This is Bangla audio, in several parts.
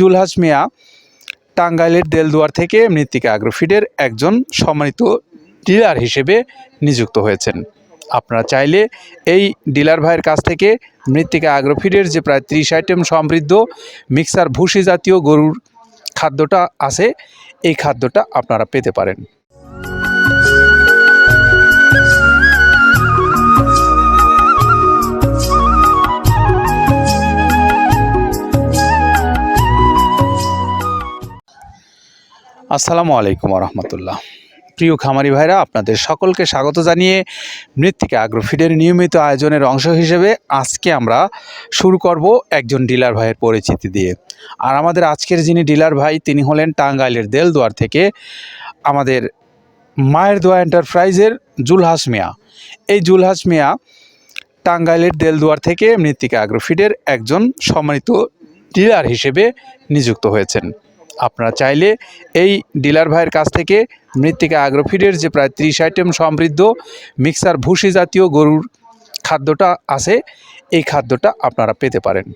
জুলহাস মিয়া টাঙ্গাইলের দেলদুয়ার থেকে মৃত্তিকা আগ্রোফিডের একজন সম্মানিত ডিলার হিসেবে নিযুক্ত হয়েছেন। আপনারা চাইলে এই ডিলার ভাইয়ের কাছ থেকে মৃত্তিকা আগ্রোফিডের যে প্রায় ত্রিশ আইটেম সমৃদ্ধ মিক্সার ভুসি জাতীয় গরুর খাদ্যটা আছে, এই খাদ্যটা আপনারা পেতে পারেন। আসসালামু আলাইকুম রহমতুল্লাহ প্রিয় খামারি ভাইরা, আপনাদের সকলকে স্বাগত জানিয়ে মৃত্তিকা আগ্রোফিডের নিয়মিত আয়োজনের অংশ হিসেবে আজকে আমরা শুরু করব একজন ডিলার ভাইয়ের পরিচিতি দিয়ে। আর আমাদের আজকের যিনি ডিলার ভাই, তিনি হলেন টাঙ্গাইলের দেলদুয়ার থেকে আমাদের মায়ের দোয়া এন্টারপ্রাইজের জুলহাস মিয়া। এই জুলহাস মিয়া টাঙ্গাইলের দেলদুয়ার থেকে মৃত্তিকা আগ্রোফিডের একজন সম্মানিত ডিলার হিসেবে নিযুক্ত হয়েছেন। আপনারা চাইলে এই ডিলার ভাইয়ের কাছ থেকে মৃত্তিকা আগ্রোফিডের যে প্রায় ত্রিশ আইটেম সমৃদ্ধ মিক্সার ভুসি জাতীয় গরুর খাদ্যটা আছে, এই খাদ্যটা আপনারা পেতে পারেন।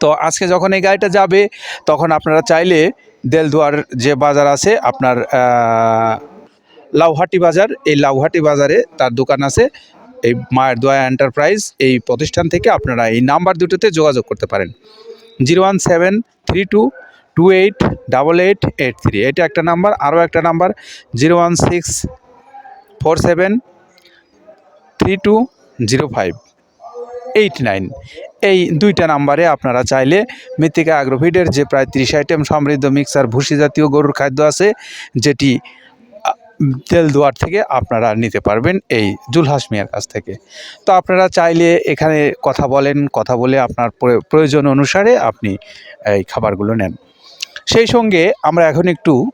তো আজকে যখন এই গাড়িটা যাবে, তখন আপনারা চাইলে দেলদুয়ার যে বাজার আছে, আপনার লাউহাটি বাজার, এই লাউহাটি বাজারে তার দোকান আছে। এই মায়ের দোয়া এন্টারপ্রাইজ, এই প্রতিষ্ঠান থেকে আপনারা এই নাম্বার দুটোতে যোগাযোগ করতে পারেন। Zero one seven three two two eight double eight eight three এটা একটা নাম্বার, আরও একটা number zero one six four seven three two zero five eight nine এই দুইটা নাম্বারে আপনারা চাইলে মৃত্তিকা আগ্রোভিডের যে প্রায় ত্রিশ আইটেম সমৃদ্ধ মিক্সার, ভুসি জাতীয় গরুর খাদ্য আছে, যেটি তেল দোয়ার থেকে আপনারা নিতে পারবেন এই জুলহাস মিয়ার কাছ থেকে। তো আপনারা চাইলে এখানে কথা বলেন, কথা বলে আপনার প্রয়- প্রয়োজন অনুসারে আপনি এই খাবারগুলো নেন। সেই সঙ্গে আমরা এখন একটু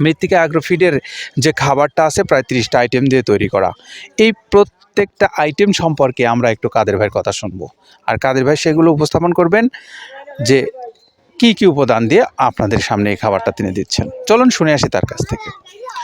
মৃত্তিকা অ্যাগ্রোফিডের যে খাবারটা আছে, প্রায় তিরিশটা আইটেম দিয়ে তৈরি করা। এই প্রত্যেকটা আইটেম সম্পর্কে আমরা একটু কাদের ভাইয়ের কথা শুনব। আর কাদের ভাই সেগুলো উপস্থাপন করবেন যে কি কি উপাদান দিয়ে আপনাদের সামনে এই খাবারটা তিনি দিচ্ছেন। চলুন শুনে আসি তার কাছ থেকে।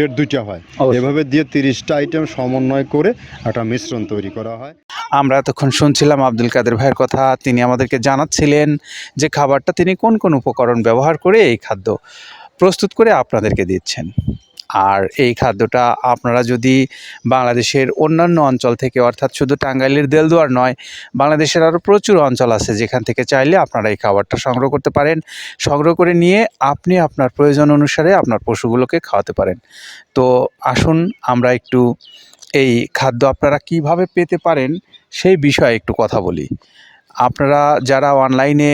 গ্রেড দুইটা হয়। এভাবে দিয়ে তিরিশটা আইটেম সমন্বয় করে একটা মিশ্রণ তৈরি করা হয়। আমরা এতক্ষণ শুনছিলাম আব্দুল কাদের ভাইয়ের কথা। তিনি আমাদেরকে জানাচ্ছিলেন যে খাবারটা তিনি কোন কোন উপকরণ ব্যবহার করে এই খাদ্য প্রস্তুত করে আপনাদেরকে দিচ্ছেন। আর এই খাদ্যটা আপনারা যদি বাংলাদেশের অন্যান্য অঞ্চল থেকে, অর্থাৎ শুধু টাঙ্গাইলের দেলদুয়ার নয়, বাংলাদেশের আরও প্রচুর অঞ্চল আছে যেখান থেকে চাইলে আপনারা এই খাবারটা সংগ্রহ করতে পারেন। সংগ্রহ করে নিয়ে আপনি আপনার প্রয়োজন অনুসারে আপনার পশুগুলোকে খাওয়াতে পারেন। তো আসুন আমরা একটু এই খাদ্য আপনারা কীভাবে পেতে পারেন সেই বিষয়ে একটু কথা বলি। আপনারা যারা অনলাইনে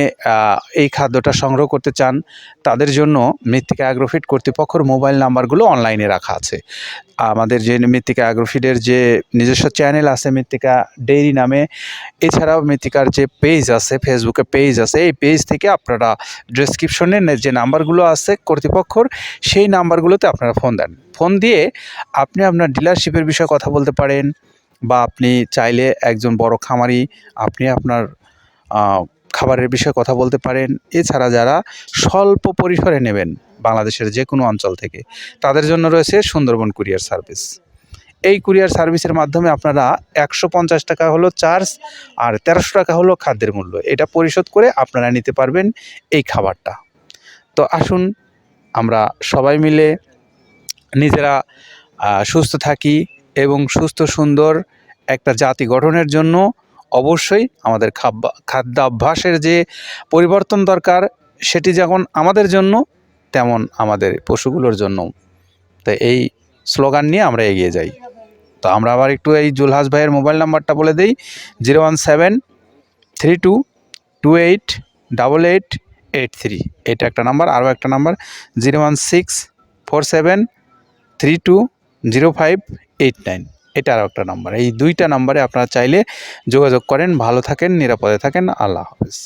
এই খাদ্যটা সংগ্রহ করতে চান, তাদের জন্য মৃত্তিকা অ্যাগ্রোফিট কর্তৃপক্ষের মোবাইল নাম্বারগুলো অনলাইনে রাখা আছে। আমাদের যে মৃত্তিকা অ্যাগ্রোফিডের যে নিজস্ব চ্যানেল আছে, মৃত্তিকা ডেইরি নামে, এছাড়াও মৃত্তিকার যে পেজ আছে ফেসবুকে পেজ আছে, এই পেজ থেকে আপনারা ডেসক্রিপশনে যে নাম্বারগুলো আছে কর্তৃপক্ষর, সেই নাম্বারগুলোতে আপনারা ফোন দেন। ফোন দিয়ে আপনি আপনার ডিলারশিপের বিষয়ে কথা বলতে পারেন, বা আপনি চাইলে একজন বড় খামারি, আপনি আপনার খাবারের বিষয়ে কথা বলতে পারেন। এছাড়া যারা স্বল্প পরিসরে নেবেন বাংলাদেশের যে কোনো অঞ্চল থেকে, তাদের জন্য রয়েছে সুন্দরবন কুরিয়ার সার্ভিস। এই কুরিয়ার সার্ভিসের মাধ্যমে আপনারা একশো পঞ্চাশ টাকা হলো চার্জ আর তেরোশো টাকা হলো খাদ্যের মূল্য। এটা পরিশোধ করে আপনারা নিতে পারবেন এই খাবারটা। তো আসুন, আমরা সবাই মিলে নিজেরা সুস্থ থাকি এবং সুস্থ সুন্দর একটা জাতি গঠনের জন্য অবশ্যই আমাদের খাব্বা খাদ্যাভ্যাসের যে পরিবর্তন দরকার, সেটি যেমন আমাদের জন্য, তেমন আমাদের পশুগুলোর জন্য। তো এই স্লোগান নিয়ে আমরা এগিয়ে যাই। তো আমরা আবার একটু এই জুলহাস ভাইয়ের মোবাইল নাম্বারটা বলে দিই, zero one seven three two two eight double eight eight three. এটা একটা নাম্বার, আরও একটা number, zero one six four seven three two zero five eight nine. এটা আরও একটা নাম্বার। এই দুইটা নাম্বারে আপনারা চাইলে যোগাযোগ করেন, ভালো থাকেন, নিরাপদে থাকেন। আল্লাহ হাফেজ।